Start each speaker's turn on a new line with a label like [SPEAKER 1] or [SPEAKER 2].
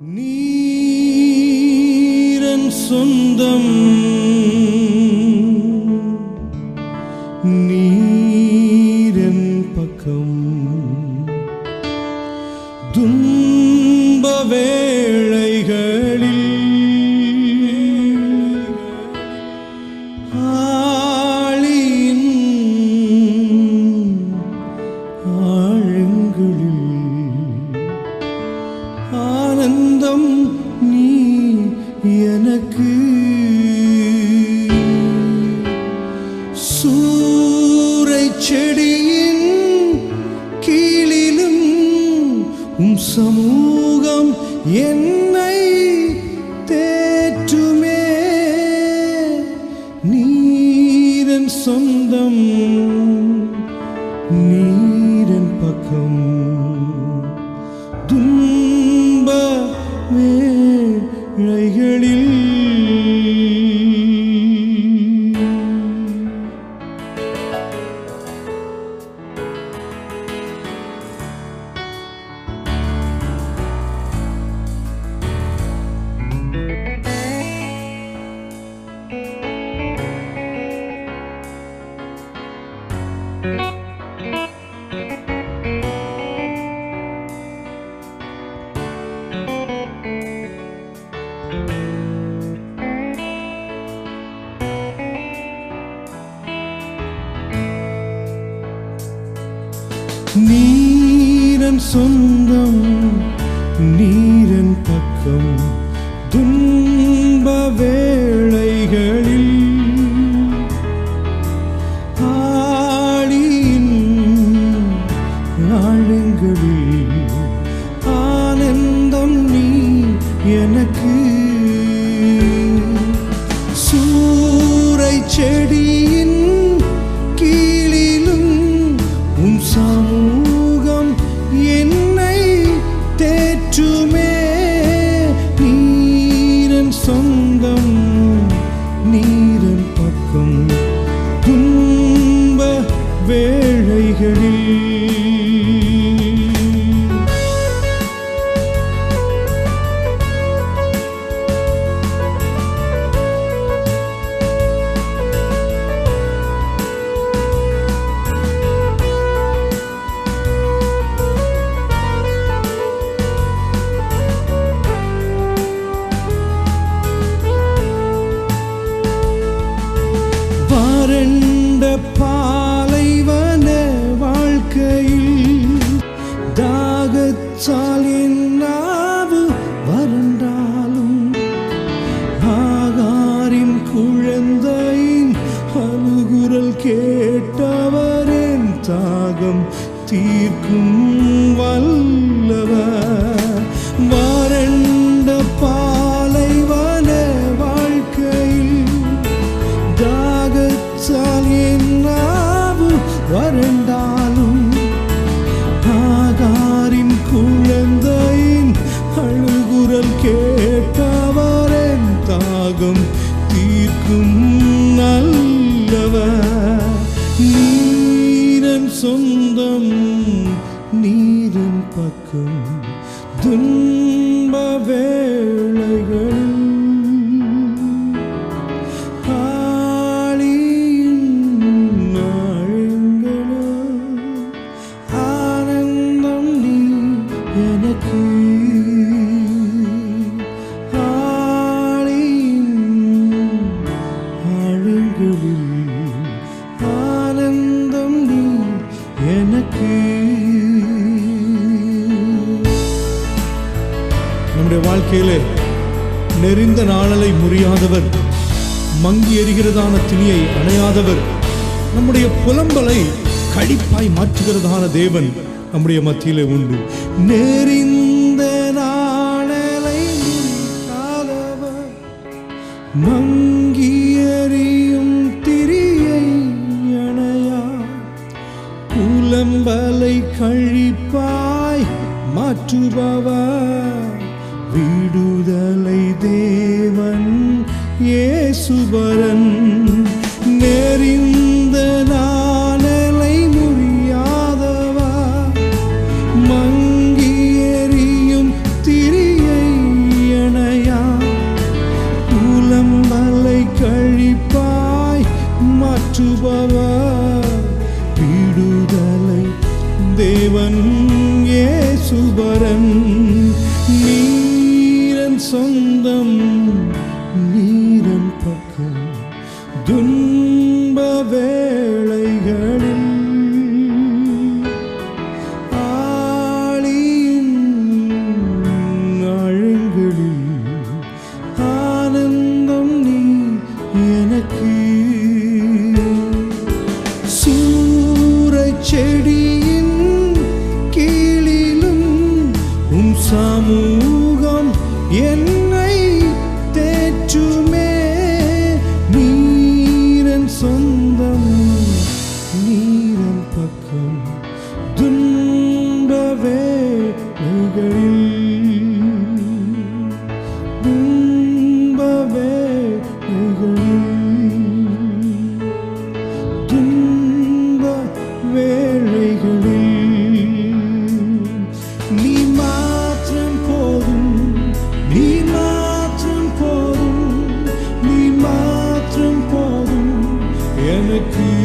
[SPEAKER 1] நீரன் சொந்தம். நீரன் பக்கம். துன்ப சமூகம் என்னை தேற்றுமே. நீரன் சொந்தம் நீரன் பக்கம் நீரன் சொந்தம் நீரன் பக்கம். தாகச்சால் என் நாவு வறண்டாலும் ஆகாரின் குழந்தையின் அழுகுரல் கேட்டவரின் தாகம் தீர்க்கும் வல்லவர். சொந்தம் நீரின் பக்கம் துன்ப நம்முடைய வாழ்க்கையிலே நெறிந்த நாளலை முறியாதவர் மங்கி எறிகிறதான திணியை அணையாதவர் நம்முடைய புலம்பலை கழிப்பாய் மாற்றுகிறதான தேவன் நம்முடைய மத்தியிலே உண்டு. நெறிந்த நாளலை மங்கி எறியும் திரியை அணையா புலம்பலை கழிப்பாய் மாற்றுபவர். விடுதலை தேவன் ஏசுபரன் நெறிந்த நாளலை முறியாதவா மங்கி எறியும் திரியணையா புலம் மலை கழிப்பாய் மாற்றுபவா விடுதலை தேவன் ஏசுபரன் சொந்தம் நீரன் பக்கம் துன்ப வேளைகளில் ஆளியின் அழங்களில் ஆனந்தம் நீ எனக்கு. சூரை செடியின் கீழிலும் உம் சாமூ என்னை தேற்றுமே நீரன் சொந்தம் நீரன் பக்கம். துன்பவே நிகழில் tiene que